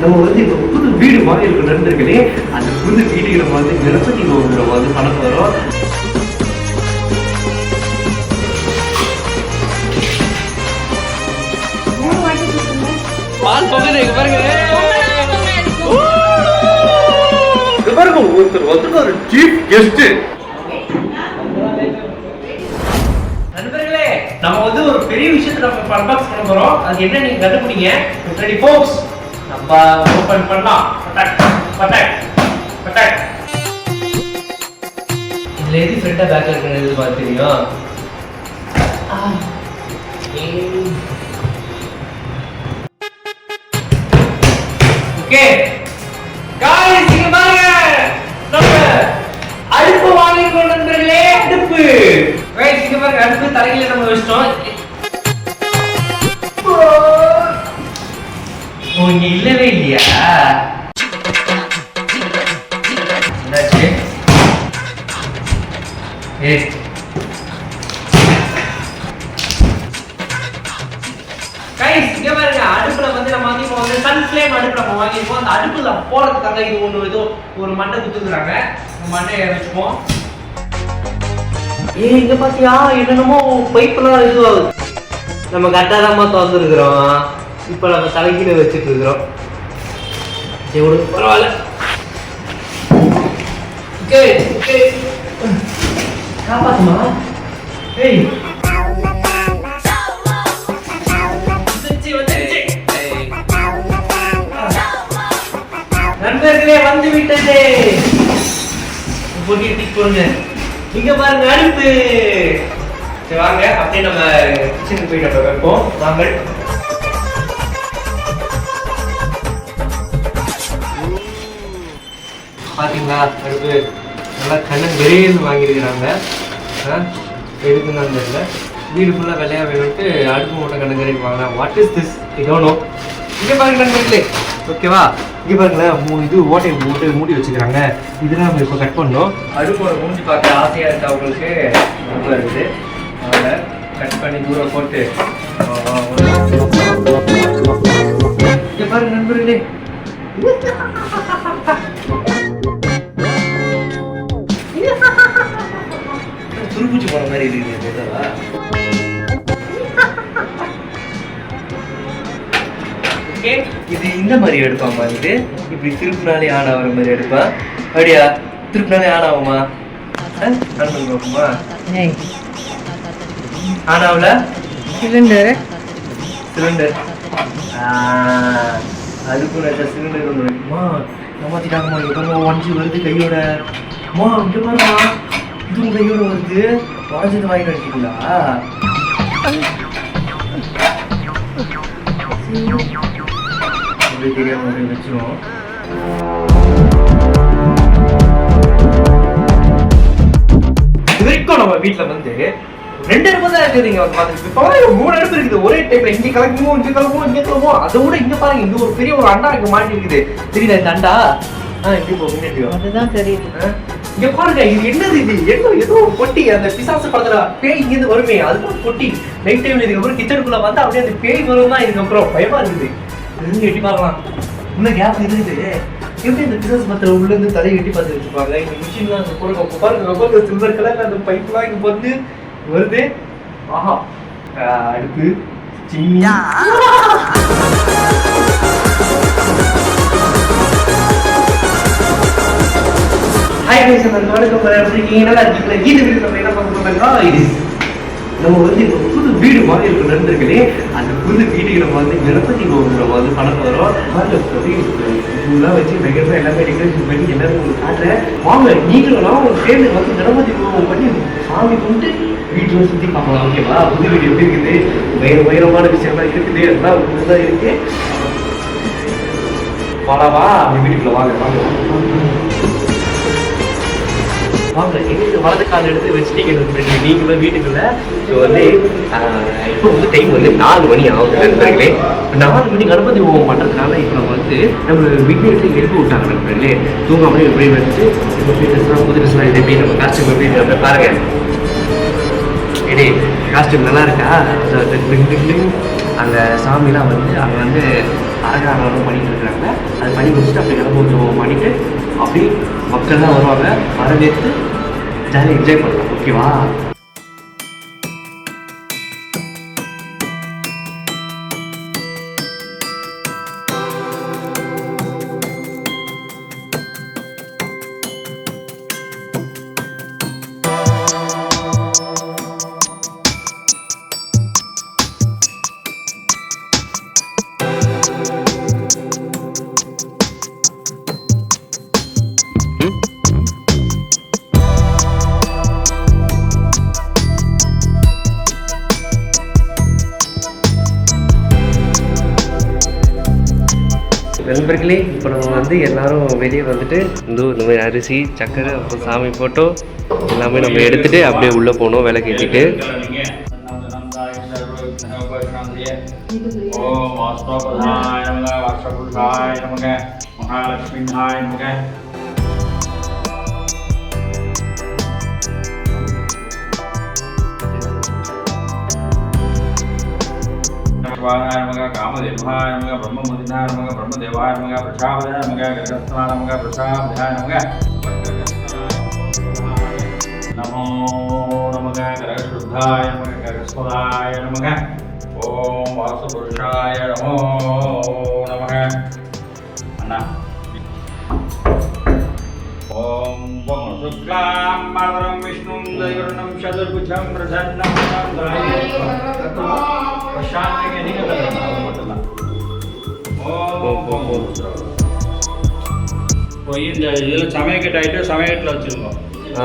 நம்ம வந்து இப்போ புது வீடு வாங்கி இருக்க நண்பர்களே அந்த புது வீடுகளை வந்து கணபதி ஹோமங்களை வந்து பண்ண போகிறோம் பால் பகுதி பாருங்க. பாருங்க ஒருத்தர் ஒருத்தர் ஒரு சீஃப் கெஸ்ட் நண்பர்களே நம்ம வந்து ஒரு பெரிய விஷயத்தை நம்ம அன்பாக்ஸ் பண்ண போறோம். அது என்ன நீங்க கண்டுபிடிங்க? ரெடி ஃபோக்ஸ் நம்ம ஓபன் பண்ணலாம். பட்டாக் பட்டாக் பட்டாக் இதுல எது ஃப்ரண்டா பேக்ல இருக்கிறது பார்த்து தெரியும்? ஓகே காய்ஸ் இங்க பாருங்க. நம்ம அடுப்பு வாங்கிக்கணும் நண்பர்களே அடுப்பு. காய்ஸ் இங்க பாருங்க அடுப்பு தரையில நம்ம வச்சிட்டோம். இங்க இல்லவே இல்லையா? என்னாச்சு? ஏ. கைஸ் இங்க பாருங்க அடுப்புல வந்து நம்ம வந்து இப்போ வந்து சன் ஃப்ளேம் அடுப்பு நம்ம வாங்கிருக்கோம் அந்த அடுப்புல போறதுக்காக இது ஒன்று ஏதோ ஒரு மண்டை குத்துக்குறாங்க. இந்த மண்டையை வச்சுப்போம். ஏ இங்க பாத்தியா என்னென்னமோ பைப்பெல்லாம் இதுவாகுது நம்ம கட்டாரமா திறந்துருக்குறோம். இப்போ நம்ம தலைகீழ வச்சுட்டு இருக்கிறோம். சரி பரவாயில்ல. காப்பாத்துமா ஏய். நண்பர்களே வந்து விட்டது. போட்டி டிக் போடுங்க இங்க பாருங்க அடுப்பு சரி வாங்க. அப்படியே நம்ம கிச்சனுக்கு போயிட்டு வைப்போம். வாங்க. பார்த்தீங்களா அடுப்பு நல்லா கண்ணன் வெறியல் வாங்கியிருக்கிறாங்க. எதுக்குன்னு தெரியல. வீடு ஃபுல்லாக வெள்ளையா வேணும்ட்டு அடுப்பு மூட்டை கண்ணு கறி வாங்கினா வாட் இஸ் திஸ் இதோனோ இங்கே பாருங்க நண்பர்களே ஓகேவா இங்கே பாருங்களேன் மூணு இது ஓட்டையை மூட்டை மூடி வச்சுக்கிறாங்க. இதெல்லாம் நம்ம இப்போ கட் பண்ணோம். அடுப்போட மூஞ்சி பார்க்க ஆசையாக இருக்கு அவங்களுக்கு ரொம்ப இருக்குது. கட் பண்ணி தூரம் போட்டு. இங்கே பாருங்க நண்பர்களே. துருப்பிச்சு போன மாதிரி இருக்குது. ஓகே இது இந்த மாதிரி எடுப்பாமா இது. இப்படி திருப்பினாலே ஆன் ஆகிற மாதிரி எடுப்பா. அப்படியா? திருப்பினாலே ஆன் ஆகுமா? ஆன் பண்ணி பார்ப்போமா? ஆன் ஆகல? சிலிண்டர். சிலிண்டர். அதுக்கு நான் சிலிண்டர் ஒன்று வைக்குமா ஏமாத்திட்டாங்கம்மா. எப்போ ஒன்ஜி வருது கையோட. அம்மா இங்கே பாருமா இதுவும் கையோட வருது வாஜத்தை வாங்கி வச்சிங்களா அப்படியே தெரியாம வச்சிரும் வரைக்கும் நம்ம வீட்ல வந்து ரெண்டு அடுப்பு தான் இருக்குது. இங்க வந்து பார்த்துட்டு இப்போ மூணு அடுப்பு இருக்குது. ஒரே டைப்ல இங்க கலக்குமோ இங்க கலக்குமோ இங்க கலக்குமோ அதை விட இங்க பாருங்க இங்க ஒரு பெரிய ஒரு அண்டா இங்க மாட்டி இருக்குது தெரியுதா இந்த அண்டா ஆ இப்படி போ முன்னாடி. அதுதான் தெரியுது. இங்க பாருங்க இது என்னது இது? என்ன ஏதோ பொட்டி. அந்த பிசாசு படத்துல பேய் இங்க இருந்து வருமே. ஒரு பொட்டி. நைட் டைம்ல இதுக்கப்புறம் கிச்சனுக்குள்ள வந்தா அப்படியே அந்த பேய் வரும் தான் இதுக்கப்புறம் பயமா இருக்குது. இருந்து எட்டி பார்க்கலாம். இன்னும் கேப் இருக்குது. எப்படி இந்த பிசாசு படத்துல உள்ள இருந்து தலையை எட்டி பார்த்து வச்சுப்பாங்க இந்த மிஷின்லாம் அங்க போடுங்க அப்ப பாருங்க பாருங்க சில்வர் கலர்ல அந்த பைப்லாம் இங்க வந்து வருது. ஆஹா. ஆ, அடுப்பு சிம்மி ஹாய் கைஸ் நம்ம வணக்கம் வர எப்படி இருக்கீங்க நல்லா இருக்கீங்களா இந்த நம்ம என்ன பார்க்க இது நம்ம வந்து இப்போ புது வீடு மாதிரி இருக்க நண்பர்களே அந்த புது வீடுகளை வந்து கணபதி ஹோமங்களை வந்து பணம் போகிறோம் ஃபுல்லாக வச்சு பயங்கரமாக எல்லாமே டெக்கரேஷன் பண்ணி எல்லாமே உங்களுக்கு காட்டுறேன் வாங்க நீங்களும் ஒரு சேர்ந்து வந்து கணபதி ஹோமம் பண்ணி சாமி கும்பிட்டு வீட்டில் சுற்றி பார்க்கலாம் ஓகேவா புது வீடு எப்படி இருக்குது? உயர உயரமான விஷயம்லாம் இருக்குது. எல்லாம் தான் இருக்குது வாடாவா அந்த வீட்டுக்குள்ளே வாங்க வாங்க. வாங்க எங்களுக்கு வலது கால் எடுத்து வச்சுட்டீங்க நீங்களும் வீட்டுக்குள்ள இப்போ வந்து இப்போ வந்து டைம் வந்து நாலு மணி ஆகுது நண்பர்களே. நாலு மணி கணபதி ஹோமம் பண்றதுனால இப்போ நம்ம வந்து நம்ம விக்னேஷன் எழுப்பி விட்டாங்க நண்பர்களே. தூங்காமலே எப்படி வந்துட்டு இப்போ போய் புது ட்ரெஸ்லாம் இது எப்படி நம்ம காஸ்டியூம் எப்படி நம்ம பாருங்க. எடி காஸ்டியூம் நல்லா இருக்கா? அது டிங் சாமிலாம் வந்து அங்கே வந்து அழகாக பண்ணிட்டு இருக்கிறாங்க அது பண்ணி முடிச்சுட்டு அப்படியே கிளம்புவோம் அப்படி மக்கள் தான் வருவாங்க. வரவேற்று ஜாலியாக என்ஜாய் பண்ணலாம் ஓகேவா நண்பர்களே இப்போ நம்ம வந்து எல்லாரும் வெளியே வந்துட்டு இந்த இந்த மாதிரி அரிசி சக்கரை அப்புறம் சாமி போட்டோ எல்லாமே நம்ம எடுத்துட்டு அப்படியே உள்ளே போகணும் விலை கேட்டிட்டு ஓம் வாஸ்தவபதாய நமக வாஷபுதாய நமக மகாலட்சுமிநாய நமக நமக நமக காமதேவாய நமக பிரம்மமுதினாய நமக பிரம்மதேவாய நமக பிரசாபதாய நமக கிரகஸ்தனாய நமக பிரசாபதாய நமக நமோ நமக கிரகசுத்தாய நமக கிரகஸ்வதாய நமக ஓம் வாசுபுருஷாய நமோ நமக அண்ணா ஓம் வம் சுக்லாம் மரதரம் விஷ்ணும் தயவர்ணம் சதுர்புஜம் பிரசன்னம் பிரசாந்திங்க நீங்க சொல்லணும் அது மட்டும் தான். ஓம் ஓம் ஓம் போய் இந்த இதில் சமயக்கட்டு ஆகிட்டு சமயக்கட்டில் வச்சுருக்கோம் ஆ.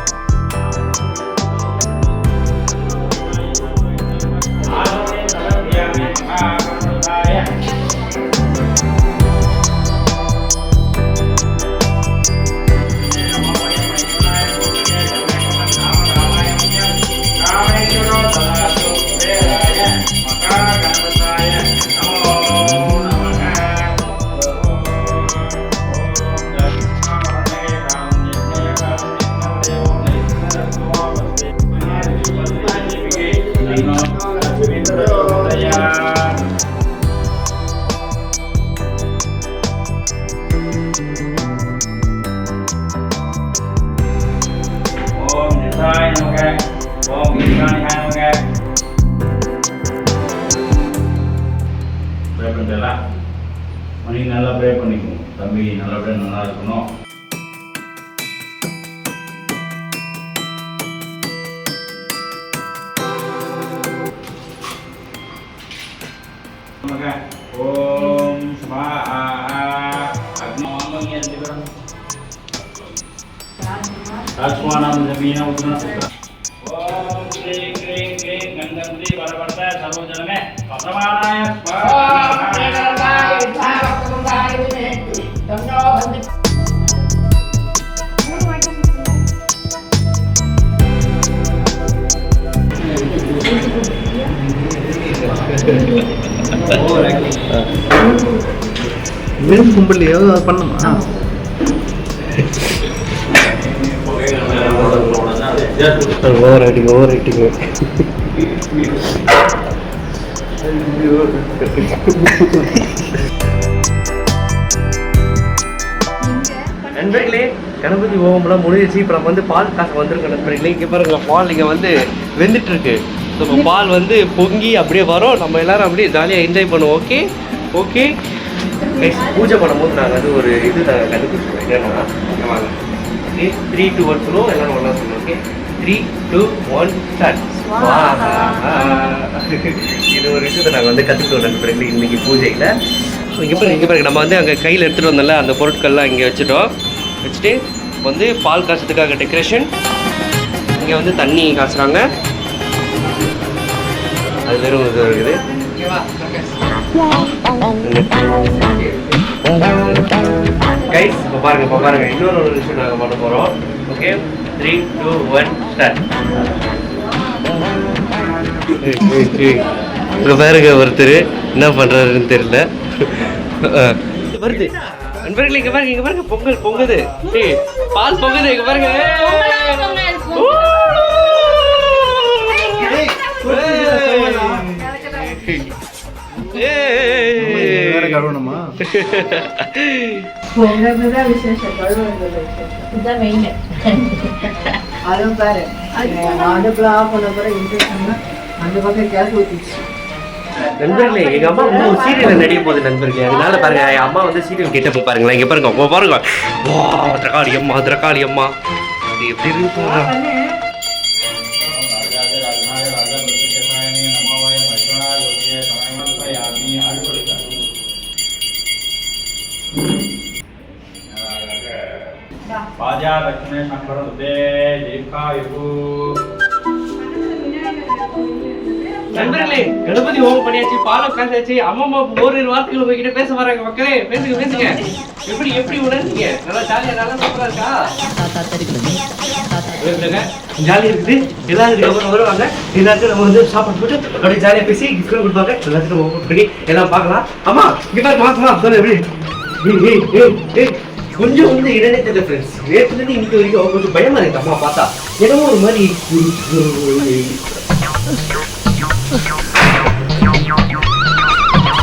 தம்பி நல்லபடியாக நல்லா இருக்கணும் நமக ஓம் ஸ்வாஹா அக்னி அந்திபரம் ராஜ்குமாரம் ஜமீன உத்ன ஓம் ஸ்ரீ க்ரீ க்ரீ கந்தந்தி வரவர்த சர்வஜனமே பரமானாய ஸ்வாஹா வெறும் கும்பல்லையோ அது பண்ணுமா? ஓவர் ரைட்டிங் ஓவர் ரைட்டிங் நண்பர்களே கணபதி ஹோமம்லாம் முடிஞ்சிச்சு. இப்போ நம்ம வந்து பால் காசு வந்திருக்கோம் நண்பர்களே. இங்கே பாருங்க பால் இங்கே வந்து வெந்துட்டு இருக்கு. ஸோ இப்போ பால் வந்து பொங்கி அப்படியே வரும். நம்ம எல்லாரும் அப்படியே ஜாலியாக என்ஜாய் பண்ணுவோம். ஓகே ஓகே பூஜை பண்ணும்போது நாங்கள் வந்து ஒரு இது நாங்கள் கண்டுபிடிச்சோம் என்னன்னா இங்க வாங்க ஓகே த்ரீ டூ ஒன் சொல்லுவோம். எல்லாரும் ஒன்றா சொல்லுவோம். Okay three two one start இது ஒரு விஷயத்தை நாங்கள் வந்து கற்றுக்கிட்டோம் நண்பர்களே இன்னைக்கு பூஜையில். ஸோ இங்கே பாருங்க இங்கே பாருங்க. நம்ம வந்து அங்கே கையில் எடுத்துகிட்டு வந்தோம்ல அந்த பொருட்கள்லாம் இங்கே வச்சுட்டோம். வச்சுட்டு வந்து பால் காசுறதுக்காக டெக்கரேஷன் இங்கே வந்து தண்ணி காசுறாங்க அது வெறும் இது இருக்குது. கைஸ் இப்போ பாருங்க இப்போ பாருங்க. இன்னொரு ஒரு விஷயம் நாங்கள் பண்ண போகிறோம் okay three two one start இப்போ பாருங்க ஒருத்தர் என்ன பண்ணுறாருன்னு தெரியல. வருது. நண்பர்களே இங்க பாருங்க இங்க பாருங்க. பொங்கல் பொங்குது. பால் பொங்குது இங்க பாருங்க. பொங்கல்தான் விசேஷம் கழுவுறது இதுதான் மெயின் அதுவும் பாரு அடுப்புல ஆஃப் பண்ண பிறகு இன்ட்ரெஸ்ட் அந்த பக்கம் கேஸ் ஊற்றிச்சு நண்பர்களே எங்க அம்மா வந்து ஒரு சீரியல்ல நடிக்க போகுது நண்பர்களே. அதனால பாருங்க என் அம்மா வந்து சீரியல் கேட்ட போய் பாருங்களேன். இங்க பாருங்க பாருங்க. வா திரகாளி அம்மா திரகாளி அம்மா. இது எப்படி இருக்கு? பாருங்க. பாஜாதட்சிணே சங்கரதுதே நண்பர்களே கணபதி ஹோமம் பண்ணியாச்சு பாலம் காசாச்சு அம்மா அம்மா ஓரிரு வார்த்தைகள் உங்ககிட்ட பேச வராங்க மக்களே. பேசுங்க பேசுங்க. எப்படி எப்படி உணர்ந்தீங்க? நல்லா ஜாலியா நல்லா சூப்பரா இருக்கா? ஜாலியா இருக்குது. எல்லாரும் அப்புறம் வருவாங்க எல்லாருக்கும் நம்ம வந்து சாப்பாடு போட்டு அப்படியே ஜாலியா பேசி கிஃப்ட் கொடுப்பாங்க. எல்லாத்துக்கும் ஓப்பன் பண்ணி எல்லாம் பார்க்கலாம். ஆமா இங்க மாத்தலாம் எப்படி? ஏய், ஏய், கொஞ்சம் வந்து இடனே தெரியல ஃப்ரெண்ட்ஸ் நேற்றுல இருந்து இன்னைக்கு வரைக்கும் கொஞ்சம் பயமா இருக்கு. அம்மா பார்த்தா. என்னமோ ஒரு மாதிரி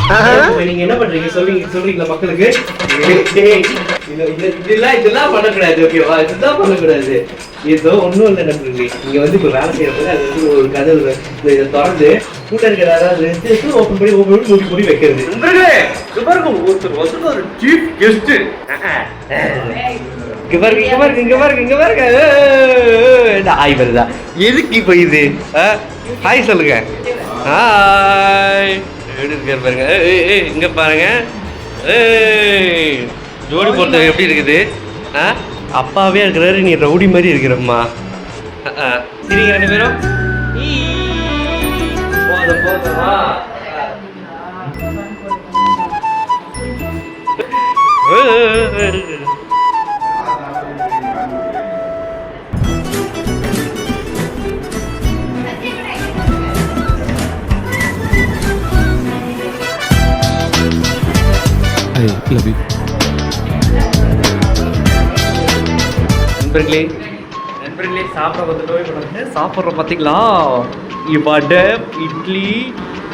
நீங்க என்ன பண்றீங்க? சொல்றீங்க சொல்றீங்களா மக்களுக்கு? இதெல்லாம் இதெல்லாம் பண்ணக்கூடாது ஓகேவா இதெல்லாம் பண்ணக்கூடாது. ஏதோ ஒண்ணும் இல்லை நண்பர்களே நீங்க வந்து இப்ப வேலை செய்யறப்ப அது வந்து ஒரு கதவு இதை திறந்து கூட இருக்கிற யாராவது எடுத்து ஓப்பன் பண்ணி ஓப்பன் பண்ணி மூடி மூடி வைக்கிறது. நண்பர்களே இது பாருங்க ஒருத்தர் வந்து ஒரு சீஃப் கெஸ்ட் இங்க பாருங்க இங்க பாருங்க இங்க பாருங்க இங்க பாருங்க. இந்த ஹாய் வருதா? எதுக்கு இப்போ இது? ஹாய் சொல்லுங்க. ஹாய் எப்படி இருக்காரு பாருங்க. இங்க பாருங்க. ஜோடி பொறுத்த எப்படி இருக்குது? ஆ? அப்பாவே இருக்கிறாரு நீ ரவுடி மாதிரி இருக்கிறம்மா. சிரிங்க ரெண்டு பேரும். போதும்? போதுமா. லவ் யூ நண்பர்களே நண்பர்களே சாப்பிட வந்துட்டோம் இப்போ வந்து சாப்பிட்றோம் பார்த்தீங்களா? இங்கே வடை இட்லி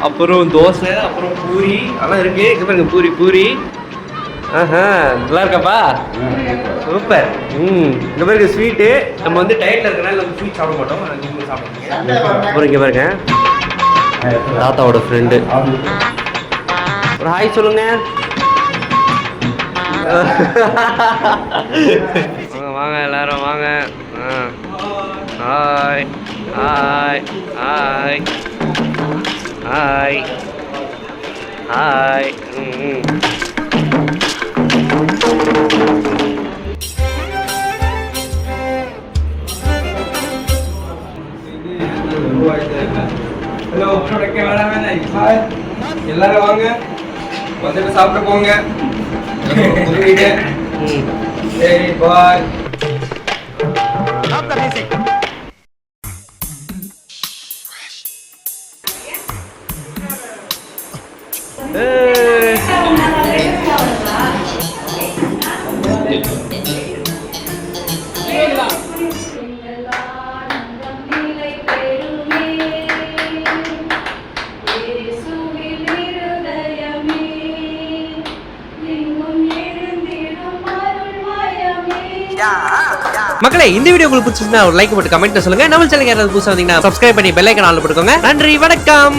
அப்புறம் தோசை அப்புறம் பூரி. அதெல்லாம் இருக்கு. இங்கே பாருங்க பூரி பூரி. ஆஹா நல்லா இருக்காப்பா? சூப்பர். ம் இங்கே பாருங்க ஸ்வீட்டு நம்ம வந்து டயட்டில் இருக்கனால நம்ம ஸ்வீட் சாப்பிட மாட்டோம். சாப்பிடுங்க அப்புறம் இங்கே பாருங்க. தாத்தாவோட ஃப்ரெண்டு ஒரு ஹாய் சொல்லுங்க. வாங்க வாங்க எல்லாரும் வாங்க. Hi. Hi. Hi. Hi. Hi. Hello உடக்க வேணாம் எல்லாரும் வாங்க. வந்துட்டு சாப்பிட்டு போங்க. புது வீடு வீடியோ உங்களுக்கு பிடிச்சிருந்தா ஒரு லைக் போட்டு கமெண்ட் சொல்லுங்க. நம்ம சேனல் யாராவது புதுசா வந்தீங்கன்னா சப்ஸ்கிரைப் பண்ணி பெல் ஐக்கன் ஆல் போட்டுக்கோங்க. நன்றி வணக்கம்.